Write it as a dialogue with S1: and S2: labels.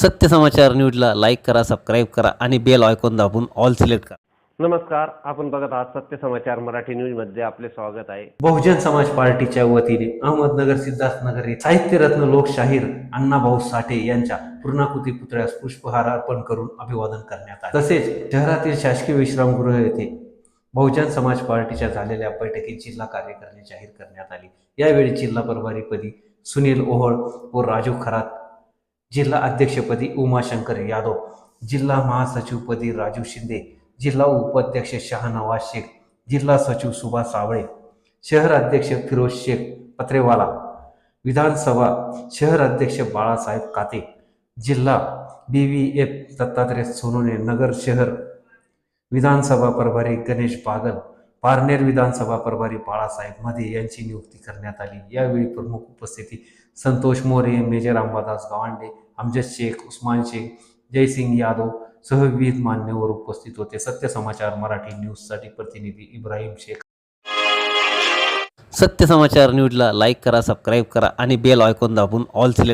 S1: सत्य समाचार न्यूजला लाईक करा सबस्क्राईब करा आणि बेल आयकॉन दाबून ऑल सिलेक्ट करा.
S2: नमस्कार आपण बघत आहात सत्य समाचार मराठी न्यूजमध्ये आपले स्वागत आहे.
S3: बहुजन समाज पार्टीच्या वतीने अहमदनगर सिद्धार्थनगर साहित्यरत्न लोकशाहीर अण्णाभाऊ साठे यांच्या पूर्णाकृती पुतळ्यास पुष्पहार अर्पण करून अभिवादन करण्यात आले. तसेच शहरातील शासकीय विश्रामगृह येथे बहुजन समाज पार्टीच्या झालेल्या बैठकीत जिल्हा कार्यकारिणी जाहीर करण्यात आली. यावेळी जिल्हा प्रभारीपदी सुनील ओहळ व राजू खरात जिल्हा अध्यक्षपदी उमाशंकर यादव जिल्हा महासचिवपदी राजू शिंदे जिल्हा उपाध्यक्ष शहानवाज शेख जिल्हा सचिव सुभाष सावळे शहर अध्यक्ष फिरोज शेख पत्रेवाला विधानसभा शहर अध्यक्ष बाळासाहेब काते जिल्हा B V F Dattatray Sonone Nagar शहर विधानसभा प्रभारी गणेश बागल पारनेर विधानसभा प्रभारी बाळासाहेबमध्ये यांची नियुक्ती करण्यात आली. यावेळी प्रमुख उपस्थिती संतोष मोरे मेजर अंबादास गावांडे अमजद शेख उस्मान शेख जयसिंग यादव सह विविध मान्यवर उपस्थित होते. सत्य समाचार मराठी न्यूजसाठी प्रतिनिधी इब्राहिम शेख.
S1: सत्य समाचार न्यूजला लाईक करा सबस्क्राईब करा आणि बेल आयकॉन दाबून ऑल सिलेक्ट